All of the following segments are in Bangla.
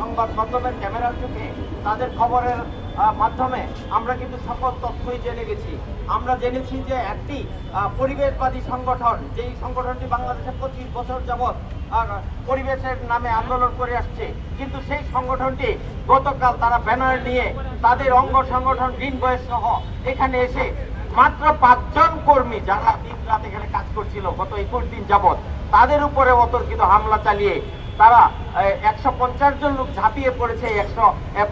সংবাদ মাধ্যমের ক্যামেরার চোখে তাদের খবরের মাধ্যমে আমরা কিন্তু সকল তথ্যই জেনে গেছি। আমরা জেনেছি যে একটি পরিবেশবাদী সংগঠন, যেই সংগঠনটি বাংলাদেশে পঁচিশ বছর যাবৎ পরিবেশের নামে আন্দোলন করে আসছে, কিন্তু সেই সংগঠনটি গতকাল তারা ব্যানার নিয়ে তাদের অঙ্গ সংগঠন গ্রিন বয়েস সহ এখানে এসে মাত্র পাঁচজন কর্মী যারা দিন রাত এখানে কাজ করছিল গত একুশ দিন যাবৎ, তাদের উপরে অতর্কিত হামলা চালিয়ে তারা একশো পঞ্চাশ জন লোক ঝাঁপিয়ে পড়েছে একশো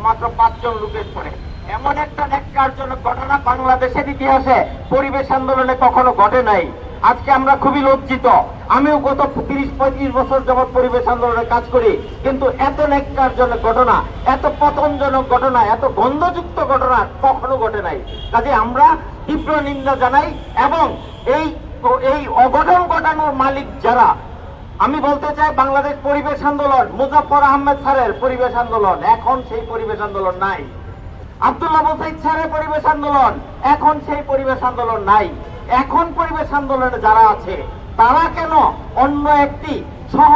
মাত্র পাঁচজন লোকের পরে এমন একটা ন্যাক্কারজনক ঘটনা বাংলাদেশের ইতিহাসে পরিবেশ আন্দোলনে কখনো ঘটে নাই। আজকে আমরা খুবই লজ্জিত। আমিও গত তিরিশ, পঁয়ত্রিশ বছর যাবৎ পরিবেশ আন্দোলনে কাজ করি, কিন্তু এত ন্যাক্কারজনক ঘটনা, এত পতনজনক ঘটনা, এত গন্ধযুক্ত ঘটনা কখনো ঘটে নাই। কাজে আমরা তীব্র নিন্দা জানাই এবং এই এই অঘটন ঘটানোর মালিক যারা আমি বলতে চাই বাংলাদেশ পরিবেশ আন্দোলন মুজাফর আহমেদ স্যারের পরিবেশ আন্দোলন। এখন সেই পরিবেশ আন্দোলন নাই। আব্দুল্লাহ মোসাইদ স্যারের পরিবেশ আন্দোলন, এখন সেই পরিবেশ আন্দোলন নাই। এখন পরিবেশ আন্দোলনে যারা আছে, তারা কেন অন্য একটি সহ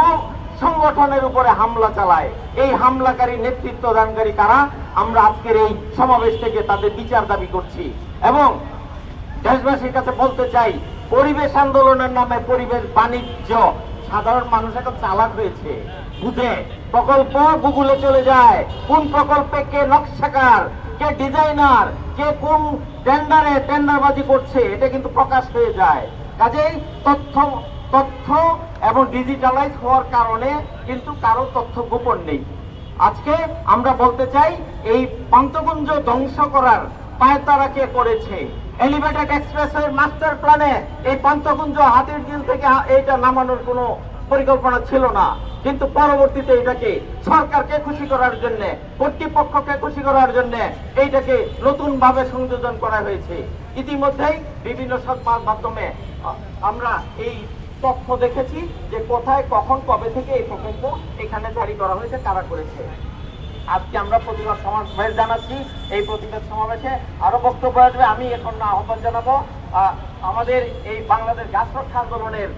সংগঠনের উপরে হামলা চালায়? এই হামলাকারী নেতৃত্ব দানকারী কারা? আমরা আজকের এই সমাবেশ থেকে তাদের বিচার দাবি করছি। এবং দেশবাসীর কাছে বলতে চাই, পরিবেশ আন্দোলনের নামে পরিবেশ বাণিজ্য সাধারণ মানুষ এখন চালাক হয়েছে। বুঝে? প্রকল্প গুগলে চলে যায়। কোন প্রকল্পে কে নকশাকার, কে ডিজাইনার, কে কোন টেন্ডারে টেন্ডারবাজি করছে, এটা কিন্তু প্রকাশ হয়ে যায়। কাজেই তথ্য তথ্য এবং ডিজিটালাইজ হওয়ার কারণে কিন্তু কারও তথ্য গোপন নেই। আজকে আমরা বলতে চাই, এই পান্তকুঞ্জ ধ্বংস করার পায়তারা কে করেছে। এলিভেটেড মাস্টার প্ল্যানে এই পান্তকুঞ্জ হাতির থেকে এইটা নামানোর কোনো পরিকল্পনা ছিল না। কিন্তু পরবর্তীতে এটাকে সরকারকে খুশি করার জন্য, কর্তৃপক্ষকে খুশি করার জন্য এইটাকে নতুন ভাবে সংযোজন করা হয়েছে। ইতিমধ্যেই বিভিন্ন সংবাদ মাধ্যমে আমরা এই তথ্য দেখেছি যে কোথায়, কখন, কবে থেকে এই প্রকল্প এখানে জারি করা হয়েছে, কারা করেছে। আজকে আমরা প্রতিবাদ সমাবেশ জানাচ্ছি। এই প্রতিবাদ সমাবেশে আরও বক্তব্য আসবে। আমি এখন আহ্বান জানাব। আমাদের এই বাংলাদেশ গাছ রক্ষা আন্দোলনের